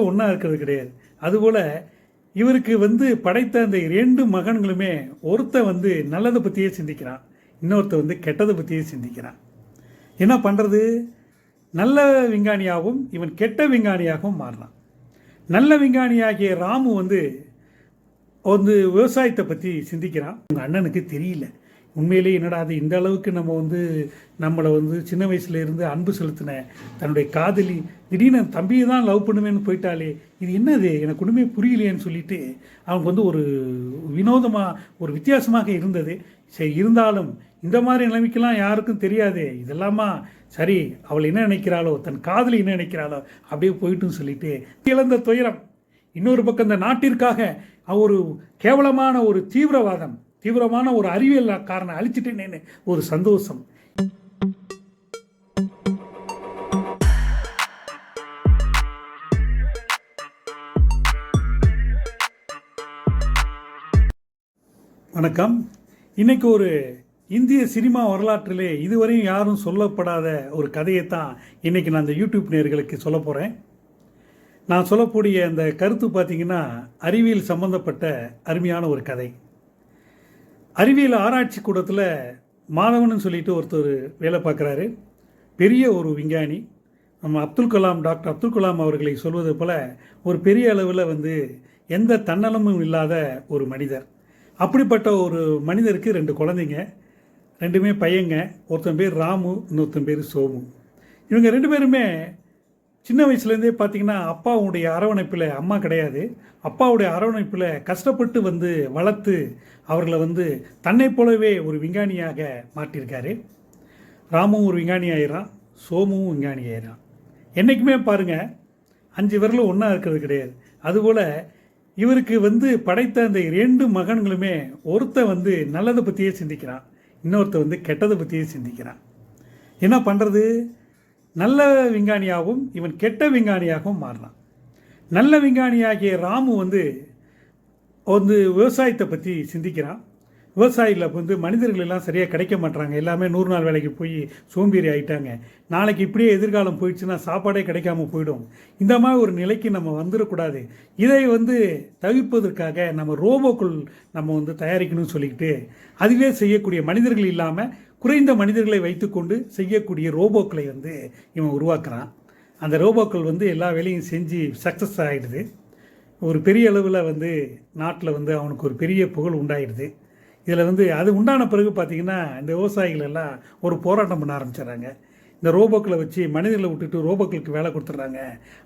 ஒன்றா இருக்கிறது கிடையாது. அதுபோல் இவருக்கு வந்து படைத்த அந்த இரண்டு மகன்களுமே ஒருத்தன் வந்து நல்லதை பற்றியே சிந்திக்கிறான். இன்னொருத்தன் வந்து கெட்டதை பற்றியே சிந்திக்கிறான். என்ன பண்ணுறது நல்ல விஞ்ஞானியாகவும் இவன் கெட்ட விஞ்ஞானியாகவும் மாறினான் நல்ல விஞ்ஞானியாகிய ராமு வந்து வந்து விவசாயத்தை பற்றி சிந்திக்கிறான். உங்கள் அண்ணனுக்கு தெரியல. உண்மையிலேயே என்னடா அது இந்த அளவுக்கு நம்ம வந்து நம்மளை வந்து சின்ன வயசுல இருந்து அன்பு செலுத்தின தன்னுடைய காதலி. திடீர்னு தம்பியை தான் லவ் பண்ணுவேன்னு போயிட்டாலே இது என்னது? எனக்கு ஒன்றுமே புரியலையேன்னு சொல்லிட்டு அவங்க வந்து ஒரு வினோதமாக ஒரு வித்தியாசமாக இருந்தது. சரி இருந்தாலும் இந்த மாதிரி நிலைமைக்கெல்லாம் யாருக்கும் தெரியாதே. இதெல்லாமா? சரி அவள் என்ன நினைக்கிறாளோ தன் காதலி என்ன நினைக்கிறாளோ அப்படியே போயிட்டுன்னு சொல்லிட்டு இழந்த துயரம். இன்னொரு பக்கம் இந்த நாட்டிற்காக ஒரு கேவலமான ஒரு தீவிரவாதம். தீவிரமான ஒரு அறிவியல் காரணம் அழிச்சிட்டேனேன்னு ஒரு சந்தோஷம். வணக்கம். இன்னைக்கு ஒரு இந்திய சினிமா வரலாற்றிலே இதுவரையும் யாரும் சொல்லப்படாத ஒரு கதையை தான் இன்னைக்கு நான் இந்த யூடியூப் நேர்களுக்கு சொல்ல போகிறேன் நான் சொல்லக்கூடிய அந்த கருத்து பார்த்திங்கன்னா அறிவியல் சம்பந்தப்பட்ட அருமையான ஒரு கதை. அறிவியல் ஆராய்ச்சி கூடத்தில் மாதவன் சொல்லிட்டு ஒருத்தர் வேலை பார்க்குறாரு. பெரிய ஒரு விஞ்ஞானி. நம்ம அப்துல் கலாம் டாக்டர் அப்துல் கலாம் அவர்களை சொல்வது போல் ஒரு பெரிய அளவில் வந்து எந்த தன்னலமும் இல்லாத ஒரு மனிதர். அப்படிப்பட்ட ஒரு மனிதருக்கு ரெண்டு குழந்தைங்க ரெண்டுமே பையங்க. ஒருத்தன் பேர் ராமு இன்னொருத்தன் பேர் சோமு. இவங்க ரெண்டு பேருமே சின்ன வயசுலேருந்தே பார்த்தீங்கன்னா அப்பாவுடைய அரவணைப்பில் அம்மா கிடையாது. அப்பாவுடைய அரவணைப்பில் கஷ்டப்பட்டு வந்து வளர்த்து அவர்களை வந்து தன்னைப் போலவே ஒரு விஞ்ஞானியாக மாற்றியிருக்காரு. ராமும் ஒரு விஞ்ஞானி ஆயிரான் சோமும் விஞ்ஞானி ஆயிரான் என்றைக்குமே பாருங்கள் அஞ்சு விரலும் ஒன்றா இருக்கிறது கிடையாது. அதுபோல் இவருக்கு வந்து படைத்த அந்த இரண்டு மகன்களுமே ஒருத்தன் வந்து நல்லதை பற்றியே சிந்திக்கிறான். இன்னொருத்தன் வந்து கெட்டதை பற்றியே சிந்திக்கிறான். என்ன பண்ணுறது நல்ல விஞ்ஞானியாகவும் இவன் கெட்ட விஞ்ஞானியாகவும் மாறினான். நல்ல விஞ்ஞானியாகிய ராமு வந்து வந்து விவசாயத்தை பற்றி சிந்திக்கிறான். விவசாயியில் வந்து மனிதர்கள் எல்லாம் சரியாக கிடைக்க மாட்றாங்க. எல்லாமே நூறு நாள் வேலைக்கு போய் சோம்பேறி ஆகிட்டாங்க நாளைக்கு இப்படியே எதிர்காலம் போயிடுச்சுன்னா சாப்பாடே கிடைக்காம போயிடும். இந்த மாதிரி ஒரு நிலைக்கு நம்ம வந்துடக்கூடாது இதை வந்து தவிர்ப்பதற்காக நம்ம ரோபோக்கள் நம்ம வந்து தயாரிக்கணும்னு சொல்லிக்கிட்டு அதுவே செய்யக்கூடிய மனிதர்கள் இல்லாமல் குறைந்த மனிதர்களை வைத்துக்கொண்டு செய்யக்கூடிய ரோபோக்களை வந்து இவன் உருவாக்குறான். அந்த ரோபோக்கள் வந்து எல்லா வேலையும் செஞ்சு சக்ஸஸ் ஆகிடுது ஒரு பெரிய அளவில் வந்து நாட்டில் வந்து அவனுக்கு ஒரு பெரிய புகழ் உண்டாயிடுது. இதில் வந்து அது உண்டான பிறகு பார்த்திங்கன்னா இந்த விவசாயிகள் எல்லாம் ஒரு போராட்டம் பண்ண ஆரம்பிச்சிடுறாங்க. இந்த ரோபோக்களை வச்சு மனிதர்களை விட்டுட்டு ரோபோக்களுக்கு வேலை கொடுத்துட்றாங்க.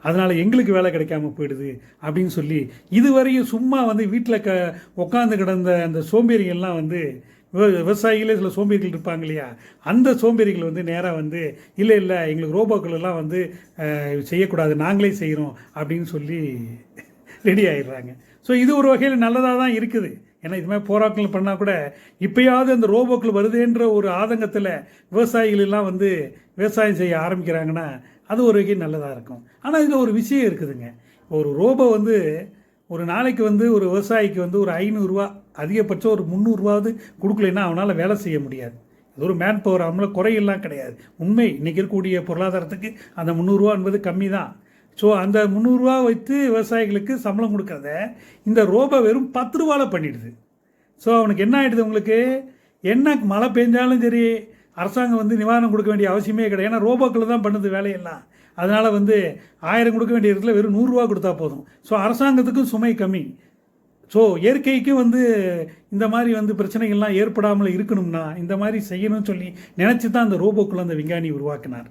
அதனால் எங்களுக்கு வேலை கிடைக்காம போயிடுது அப்படின்னு சொல்லி இதுவரையும் சும்மா வந்து வீட்டில் க உட்காந்து கிடந்த அந்த சோம்பேறிகள்லாம் வந்து விவ விவசாயிகளே சில சோம்பேறிகள் இருப்பாங்க இல்லையா? அந்த சோம்பேறிகள் வந்து நேராக வந்து இல்லை இல்லை எங்களுக்கு ரோபோக்கள் எல்லாம் வந்து செய்யக்கூடாது நாங்களே செய்கிறோம் அப்படின்னு சொல்லி ரெடி ஆயிடுறாங்க. ஸோ இது ஒரு வகையில் நல்லதாக தான் இருக்குது. ஏன்னா இது மாதிரி போராட்டங்கள் பண்ணால் கூட இப்பயாவது அந்த ரோபோக்கள் வருதுன்ற ஒரு ஆதங்கத்தில் விவசாயிகள் எல்லாம் வந்து விவசாயம் செய்ய ஆரம்பிக்கிறாங்கன்னா அது ஒரு வகையில் நல்லதாக இருக்கும். ஆனால் இதில் ஒரு விஷயம் இருக்குதுங்க. ஒரு ரோபோ வந்து ஒரு நாளைக்கு வந்து ஒரு விவசாயிக்கு வந்து ஒரு ஐநூறுரூவா அதிகபட்சம் ஒரு முந்நூறுரூவாவது கொடுக்கலைன்னா அவனால் வேலை செய்ய முடியாது. இது ஒரு மேன் பவர் அவங்கள குறையெல்லாம் கிடையாது. உண்மை இன்றைக்கி இருக்கக்கூடிய பொருளாதாரத்துக்கு அந்த முந்நூறுரூவா என்பது கம்மி தான் ஸோ அந்த முந்நூறுரூவா வைத்து விவசாயிகளுக்கு சம்பளம் கொடுக்கறத இந்த ரோபோ வெறும் பத்து ரூபாவில் பண்ணிடுது. ஸோ அவனுக்கு என்ன ஆகிடுது உங்களுக்கு? என்ன மழை பெஞ்சாலும் சரி அரசாங்கம் வந்து நிவாரணம் கொடுக்க வேண்டிய அவசியமே கிடையாது. ஏன்னா ரோபோக்கள் தான் பண்ணுது வேலையெல்லாம். அதனால் வந்து ஆயிரம் கொடுக்க வேண்டிய இடத்துல வெறும் நூறுரூவா கொடுத்தா போதும். ஸோ அரசாங்கத்துக்கும் சுமை கம்மி. ஸோ இயற்கைக்கும் வந்து இந்த மாதிரி வந்து பிரச்சனைகள்லாம் ஏற்படாமல் இருக்கணும்னா இந்த மாதிரி செய்யணும்னு சொல்லி நினச்சி தான் அந்த ரோபோக்குள்ளே அந்த விஞ்ஞானி உருவாக்கினார்.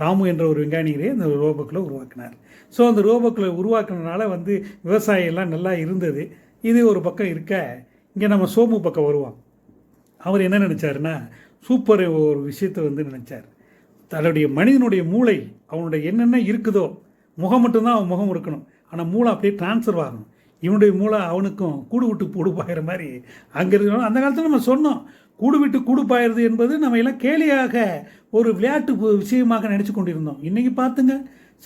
ராமு என்ற ஒரு விஞ்ஞானிகளே அந்த ரோபோக்களை உருவாக்கினார். ஸோ அந்த ரோபோக்களை உருவாக்குனதுனால வந்து விவசாயம் எல்லாம் நல்லா இருந்தது. இது ஒரு பக்கம் இருக்க இங்கே நம்ம சோமு பக்கம் வருவோம். அவர் என்ன நினச்சாருன்னா சூப்பர் ஒரு விஷயத்தை வந்து நினச்சார். தன்னுடைய மனிதனுடைய மூளை அவனுடைய என்னென்ன இருக்குதோ முகம் மட்டும்தான் அவன் முகம் இருக்கணும் ஆனால் மூளை அப்படியே டிரான்ஸ்ஃபர் ஆகணும். இவனுடைய மூளை அவனுக்கும் கூடு விட்டு கூடு போகிற மாதிரி அங்கே இருக்கணும் அந்த காலத்தில் நம்ம சொன்னோம். கூடு விட்டு கூடு பாயிறது என்பது நம்ம எல்லாம் கேலியாக ஒரு விளையாட்டு விஷயமாக நினச்சி கொண்டிருந்தோம். இன்றைக்கி பார்த்துங்க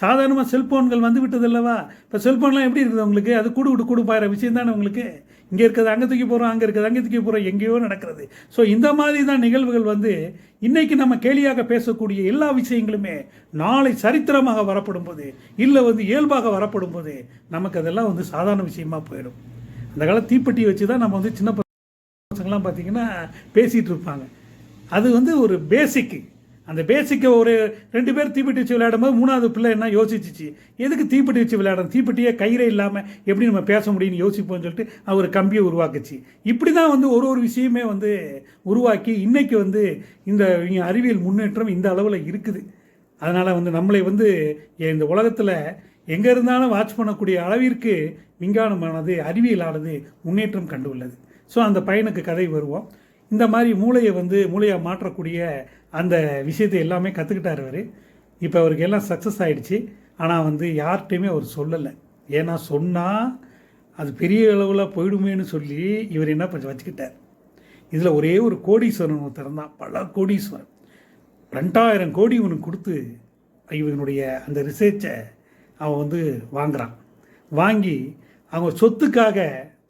சாதாரணமாக செல்ஃபோன்கள் வந்து விட்டது அல்லவா? இப்போ செல்ஃபோன்லாம் எப்படி இருக்குது உங்களுக்கு? அது கூடு விட்டு கூடு பாயிற விஷயம் தானே உங்களுக்கு? இங்கே இருக்கிறது அங்கே தூக்கி போகிறோம் அங்கே இருக்கிறது அங்கே தூக்கி போகிறோம் எங்கேயோ நடக்கிறது. ஸோ இந்த மாதிரி தான் நிகழ்வுகள் வந்து இன்றைக்கி நம்ம கேலியாக பேசக்கூடிய எல்லா விஷயங்களுமே நாளை சரித்திரமாக வரப்படும் போது இல்லை வந்து இயல்பாக வரப்படும் போது நமக்கு அதெல்லாம் வந்து சாதாரண விஷயமா போயிடும். அந்த காலம் தீப்பெட்டி வச்சு தான் நம்ம வந்து சின்ன பசங்களாம் பார்த்தீங்கன்னா பேசிகிட்டு இருப்பாங்க. அது வந்து ஒரு பேசிக்கு அந்த பேசிக்கை ஒரு ரெண்டு பேர் தீப்பெட்டி வச்சு விளையாடும்போது மூணாவது பிள்ளை என்ன யோசிச்சிச்சு? எதுக்கு தீப்பெட்டி வச்சு விளையாடணும்? தீப்பெட்டியே கயிறே இல்லாமல் எப்படி நம்ம பேச முடியும்னு யோசிப்போம்னு சொல்லிட்டு அவர் கம்பியை உருவாக்குச்சு. இப்படி தான் வந்து ஒரு ஒரு விஷயமே வந்து உருவாக்கி இன்றைக்கி வந்து இந்த அறிவியல் முன்னேற்றம் இந்த அளவில் இருக்குது. அதனால் வந்து நம்மளை வந்து இந்த உலகத்தில் எங்கே இருந்தாலும் வாட்ச் பண்ணக்கூடிய அளவிற்கு விஞ்ஞானமானது அறிவியலானது முன்னேற்றம் கண்டுள்ளது ஸோ அந்த பையனுக்கு கதை வருவோம். இந்த மாதிரி மூளையை வந்து மூளையை மாற்றக்கூடிய அந்த விஷயத்தை எல்லாமே கற்றுக்கிட்டார் அவர். இப்போ அவருக்கு எல்லாம் சக்ஸஸ் ஆகிடுச்சு ஆனால் வந்து யார்கிட்டையுமே அவர் சொல்லலை. ஏன்னா சொன்னால் அது பெரிய அளவில் போயிடுமேன்னு சொல்லி இவர் என்ன பண்ணி வச்சுக்கிட்டார். இதில் ஒரே ஒரு கோடீஸ்வரன் ஒருத்தர் தான் பல கோடீஸ்வரன். ரெண்டாயிரம் கோடி இவனுக்கு கொடுத்து இவனுடைய அந்த ரிசர்ச்சை அவன் வந்து வாங்குறான். வாங்கி அவங்க சொத்துக்காக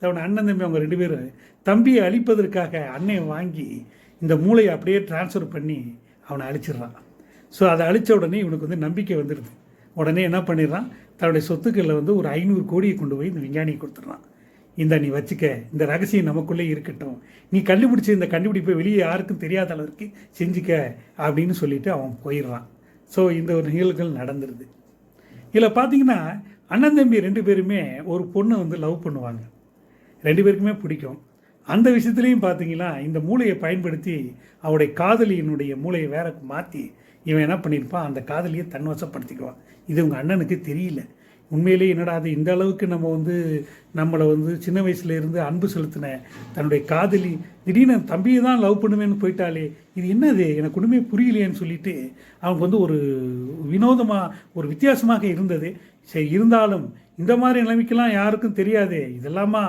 தவன் அண்ணன் தம்பி அவங்க ரெண்டு பேரும் தம்பியை அழிப்பதற்காக அன்னையை வாங்கி இந்த மூளையை அப்படியே ட்ரான்ஸ்ஃபர் பண்ணி அவனை அழிச்சிடுறான். ஸோ அதை அழித்த உடனே இவனுக்கு வந்து நம்பிக்கை வந்துடுது. உடனே என்ன பண்ணிடுறான்? தன்னுடைய சொத்துக்களில் வந்து ஒரு ஐநூறு கோடியை கொண்டு போய் இந்த விஞ்ஞானிக்கு கொடுத்துட்றான். இந்த நீ வச்சுக்க இந்த ரகசியம் நமக்குள்ளே இருக்கட்டும். நீ கண்டுபிடிச்ச இந்த கண்டுபிடிப்பை வெளியே யாருக்கும் தெரியாத அளவுக்கு செஞ்சுக்க அப்படின்னு சொல்லிட்டு அவன் போயிடுறான். ஸோ இந்த ஒரு நிகழ்வுகள் நடந்துருது இதில் பார்த்தீங்கன்னா அண்ணன் தம்பி ரெண்டு பேருமே ஒரு பொண்ணை வந்து லவ் பண்ணுவாங்க. ரெண்டு பேருக்குமே பிடிக்கும். அந்த விஷயத்துலையும் பார்த்தீங்கன்னா இந்த மூளையை பயன்படுத்தி அவருடைய காதலியினுடைய மூளையை வேற மாற்றி இவன் என்ன பண்ணியிருப்பான் அந்த காதலியை தன்வசப்படுத்திக்குவான். இது உங்கள் அண்ணனுக்கு தெரியல. உண்மையிலேயே என்னடா அது இந்த அளவுக்கு நம்ம வந்து நம்மளை வந்து சின்ன வயசுல இருந்து அன்பு செலுத்தின தன்னுடைய காதலி திடீர்னு தம்பியை தான் லவ் பண்ணுவேன்னு போயிட்டாலே இது என்னது? எனக்கு ஒன்றுமே புரியலையேன்னு சொல்லிட்டு அவங்க வந்து ஒரு வினோதமாக ஒரு வித்தியாசமாக இருந்தது. சரி இருந்தாலும் இந்த மாதிரி நிலைமைக்கெல்லாம் யாருக்கும் தெரியாது. இதெல்லாமா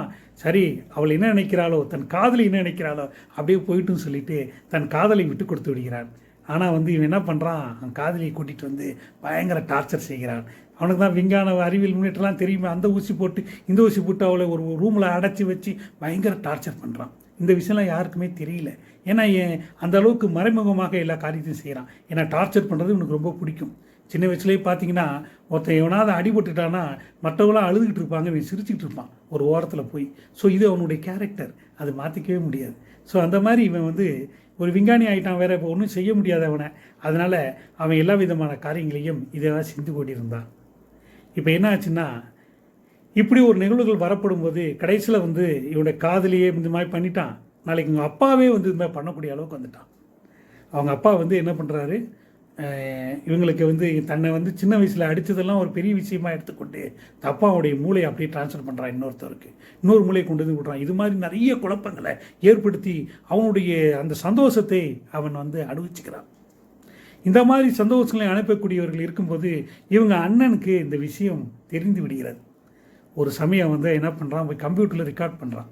சரி அவள் என்ன நினைக்கிறாளோ தன் காதலி என்ன நினைக்கிறாளோ அப்படியே போயிட்டுன்னு சொல்லிட்டு தன் காதலை விட்டு கொடுத்து விடுகிறான் ஆனால் வந்து இவன் என்ன பண்ணுறான் அவன் காதலியை கூட்டிகிட்டு வந்து பயங்கர டார்ச்சர் செய்கிறான். அவனுக்கு தான் விஞ்ஞான அறிவியல் முன்னேற்றலாம் தெரியுமே. அந்த ஊசி போட்டு இந்த ஊசி போட்டு அவளை ஒரு ரூமில் அடைச்சி வச்சு பயங்கர டார்ச்சர் பண்ணுறான் இந்த விஷயம்லாம் யாருக்குமே தெரியல. ஏன்னா ஏன் அந்த அளவுக்கு மறைமுகமாக எல்லா காரியத்தையும் செய்கிறான் ஏன்னா டார்ச்சர் பண்ணுறது இவனுக்கு ரொம்ப பிடிக்கும். சின்ன வயசுலேயே பார்த்தீங்கன்னா ஒருத்தன் எவனாவது அடிபட்டுட்டான்னா மற்றவங்களாம் அழுதுகிட்டு இருப்பாங்க இவன் சிரிச்சுக்கிட்டு இருப்பான் ஒரு ஓரத்தில் போய். ஸோ இது அவனுடைய கேரக்டர் அது மாற்றிக்கவே முடியாது. ஸோ அந்த மாதிரி இவன் வந்து ஒரு விஞ்ஞானி ஆகிட்டான் வேற இப்போ ஒன்றும் செய்ய முடியாது அவனை. அதனால் அவன் எல்லா விதமான காரியங்களையும் இதெல்லாம் செஞ்சு கொண்டிருந்தான். இப்போ என்ன ஆச்சுன்னா இப்படி ஒரு நிகழ்வுகள் வரப்படும் போது கடைசியில் வந்து இவனுடைய காதலியே இந்த மாதிரி பண்ணிட்டான். நாளைக்கு உங்கள் அப்பாவே வந்து இந்த மாதிரி பண்ணக்கூடிய அளவுக்கு வந்துட்டான். அவங்க அப்பா வந்து என்ன பண்ணுறாரு இவங்களுக்கு வந்து தன்னை வந்து சின்ன வயசில் அடித்ததெல்லாம் ஒரு பெரிய விஷயமா எடுத்துக்கொண்டு தப்பாவுடைய மூளையை அப்படியே ட்ரான்ஸ்ஃபர் பண்ணுறான் இன்னொருத்தருக்கு. இன்னொரு மூளையை கொண்டு வந்து விடுறான். இது மாதிரி நிறைய குழப்பங்களை ஏற்படுத்தி அவனுடைய அந்த சந்தோஷத்தை அவன் வந்து அனுபவிச்சுக்கிறான். இந்த மாதிரி சந்தோஷங்களை அனுப்பக்கூடியவர்கள் இருக்கும்போது இவங்க அண்ணனுக்கு இந்த விஷயம் தெரிந்து விடுகிறது. ஒரு சமயம் வந்து என்ன பண்ணுறான் போய் கம்ப்யூட்டரில் ரெக்கார்ட் பண்ணுறான்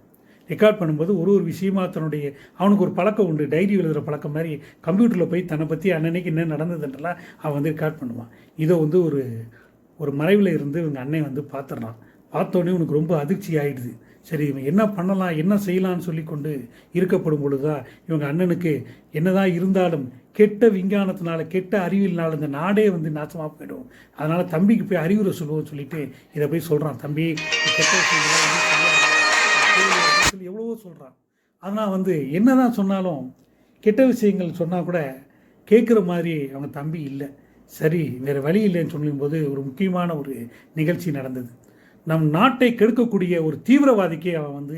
ரெக்கார்ட் பண்ணும்போது ஒரு ஒரு விஷயமா தன்னுடைய அவனுக்கு ஒரு பழக்கம் உண்டு. டைரி எழுதுகிற பழக்கம் மாதிரி கம்ப்யூட்டரில் போய் தன்னை பற்றி அன்னன்னைக்கு என்ன நடந்ததுன்றலாம் அவன் வந்து ரெக்கார்ட் பண்ணுவான். இதை வந்து ஒரு ஒரு மறைவில் இருந்து இவங்க அண்ணன் வந்து பார்த்துட்றான் பார்த்தோன்னே உனக்கு ரொம்ப அதிர்ச்சி ஆகிடுது சரி இவன் என்ன பண்ணலாம் என்ன செய்யலாம்னு சொல்லி கொண்டு இருக்கப்படும் பொழுதுதான் இவங்க அண்ணனுக்கு என்னதான் இருந்தாலும் கெட்ட விஞ்ஞானத்தினால கெட்ட அறிவியல்னால இந்த நாடே வந்து நாசமாக போயிடும். அதனால் தம்பிக்கு போய் அறிவுரை சொல்லுவோம் சொல்லிட்டு இதை போய் சொல்கிறான் தம்பி கெட்ட விஷயங்கள்லாம் எவ்வளவோ சொல்கிறான் ஆனால் வந்து என்னதான் சொன்னாலும் கெட்ட விஷயங்கள் சொன்னால் கூட கேட்குற மாதிரி அவங்க தம்பி இல்லை. சரி வேறு வழி இல்லைன்னு சொல்லும்போது ஒரு முக்கியமான ஒரு நிகழ்ச்சி நடந்தது. நம் நாட்டை கெடுக்கக்கூடிய ஒரு தீவிரவாதிக்கே அவன் வந்து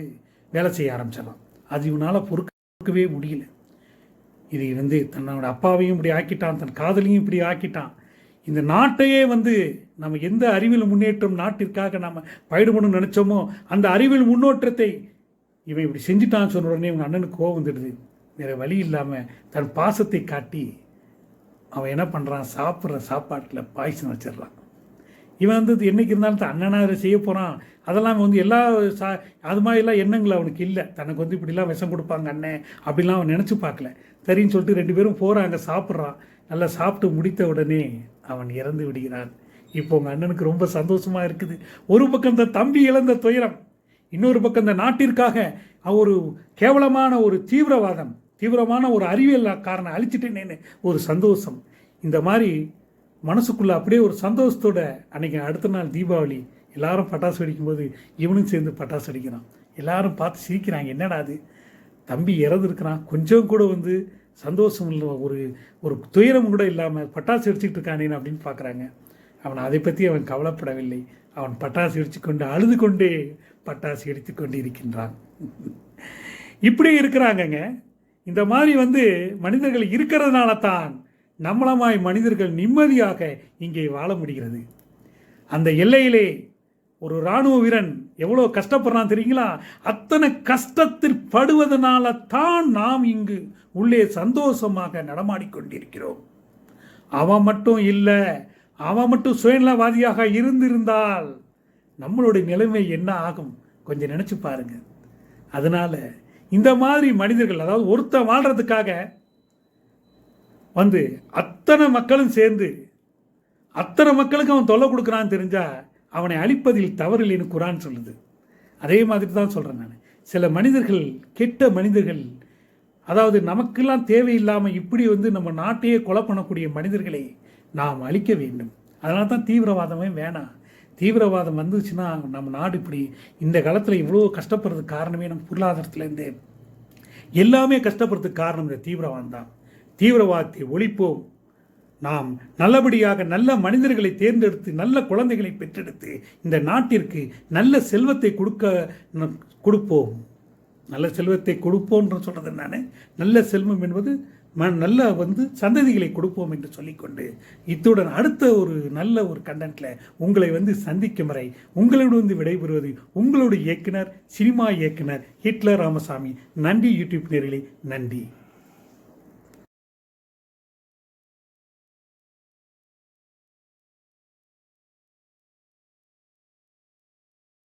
வேலை செய்ய ஆரம்பிச்சிடறான். அது இவனால் பொறுக்கவே முடியல. இது வந்து தன்னோட அப்பாவையும் இப்படி ஆக்கிட்டான் தன் காதலையும் இப்படி ஆக்கிட்டான். இந்த நாட்டையே வந்து நம்ம எந்த அறிவியல் முன்னேற்றம் நாட்டிற்காக நம்ம பயிடுபடணும்னு நினச்சோமோ அந்த அறிவியல் முன்னேற்றத்தை இவன் இப்படி செஞ்சுட்டான்னு சொன்ன உடனே இவங்க அண்ணனுக்கு கோவம் வந்துடுது. வேறு வழி இல்லாமல் தன் பாசத்தை காட்டி அவன் என்ன பண்ணுறான் சாப்பிட்ற சாப்பாட்டில் பாய்ச்சல் வச்சிடுறான். இவன் வந்து என்னைக்கு இருந்தாலும் தான் அண்ணனா அதை செய்ய போகிறான் அதெல்லாம் வந்து எல்லா சா அது மாதிரிலாம் எண்ணங்கள் அவனுக்கு இல்லை. தனக்கு வந்து இப்படிலாம் விஷம் கொடுப்பாங்க அண்ணன் அப்படிலாம் அவன் நினச்சி பார்க்கல. சரின்னு சொல்லிட்டு ரெண்டு பேரும் போகிறாங்க சாப்பிட்றான். நல்லா சாப்பிட்டு முடித்த உடனே அவன் இறந்து விடுகிறான். இப்போ உங்கள் அண்ணனுக்கு ரொம்ப சந்தோஷமாக இருக்குது. ஒரு பக்கம் இந்த தம்பி இழந்த துயரம் இன்னொரு பக்கம் இந்த நாட்டிற்காக ஒரு கேவலமான ஒரு தீவிரவாதம் தீவிரமான ஒரு அறிவியல் காரணம் அழிச்சிட்டேனேன்னு ஒரு சந்தோஷம். இந்த மாதிரி மனசுக்குள்ளே அப்படியே ஒரு சந்தோஷத்தோட அன்றைக்கி அடுத்த நாள் தீபாவளி எல்லாரும் பட்டாசு வெடிக்கும்போது இவனும் சேர்ந்து பட்டாசு வெடிக்கிறான். எல்லாரும் பார்த்து சிரிக்கிறாங்க என்னடா அது தம்பி இறந்துருக்கிறான் கொஞ்சம் கூட வந்து சந்தோஷம் இல்லை ஒரு ஒரு துயரம் கூட இல்லாமல் பட்டாசு வெடிச்சிட்டு இருக்கானே அப்படின்னு பார்க்குறாங்க. அவன் அதை பற்றி அவன் கவலைப்படவில்லை. அவன் பட்டாசு வெடித்து கொண்டு அழுது கொண்டே பட்டாசு வெடித்து கொண்டு இருக்கின்றான். இப்படி இருக்கிறாங்கங்க. இந்த மாதிரி வந்து மனிதர்கள் இருக்கிறதுனால தான் நம்மளமாய் மனிதர்கள் நிம்மதியாக இங்கே வாழ முடிகிறது. அந்த எல்லையிலே ஒரு இராணுவ வீரன் எவ்வளோ கஷ்டப்படுறான் தெரியுங்களா? அத்தனை கஷ்டத்தில் படுவதனால தான் நாம் இங்கு உள்ளே சந்தோஷமாக நடமாடிக்கொண்டிருக்கிறோம் அவன் மட்டும் இல்லை அவன் மட்டும் சுயநலவாதியாக இருந்திருந்தால் நம்மளுடைய நிலைமை என்ன ஆகும்? கொஞ்சம் நினச்சி பாருங்க. அதனால் இந்த மாதிரி மனிதர்கள் அதாவது ஒருத்தன் வாழ்கிறதுக்காக வந்து அத்தனை மக்களும் சேர்ந்து அத்தனை மக்களுக்கு அவன் தொல்லை கொடுக்குறான்னு தெரிஞ்சால் அவனை அழிப்பதில் தவறில்லைன்னு குரான் சொல்லுது. அதே மாதிரி தான் சொல்கிறேன் நான். சில மனிதர்கள் கெட்ட மனிதர்கள் அதாவது நமக்கெல்லாம் தேவையில்லாமல் இப்படி வந்து நம்ம நாட்டையே கொலை பண்ணக்கூடிய மனிதர்களை நாம் அழிக்க வேண்டும். அதனால தான் தீவிரவாதமே வேணாம். தீவிரவாதம் வந்துச்சுன்னா நம்ம நாடு இப்படி இந்த காலத்தில் இவ்வளோ கஷ்டப்படுறதுக்கு காரணமே நம்ம பொருளாதாரத்துலேருந்து. எல்லாமே கஷ்டப்படுறதுக்கு காரணம் இந்த தீவிரவாதம் தான் தீவிரவாதத்தை ஒழிப்போம். நாம் நல்லபடியாக நல்ல மனிதர்களை தேர்ந்தெடுத்து நல்ல குழந்தைகளை பெற்றெடுத்து இந்த நாட்டிற்கு நல்ல செல்வத்தை கொடுக்க கொடுப்போம். நல்ல செல்வத்தை கொடுப்போன்ற சொல்கிறது நான். நல்ல செல்வம் என்பது நல்ல வந்து சந்ததிகளை கொடுப்போம் என்று சொல்லிக்கொண்டு இத்துடன் அடுத்த ஒரு நல்ல ஒரு கண்டென்ட்டில் உங்களை வந்து சந்திக்கும் வரை உங்களிடம் வந்து விடைபெறுவது உங்களுடைய இயக்குனர் சினிமா இயக்குனர் ஹிட்லர் ராமசாமி. நன்றி யூடியூப் நேர்களே. நன்றி.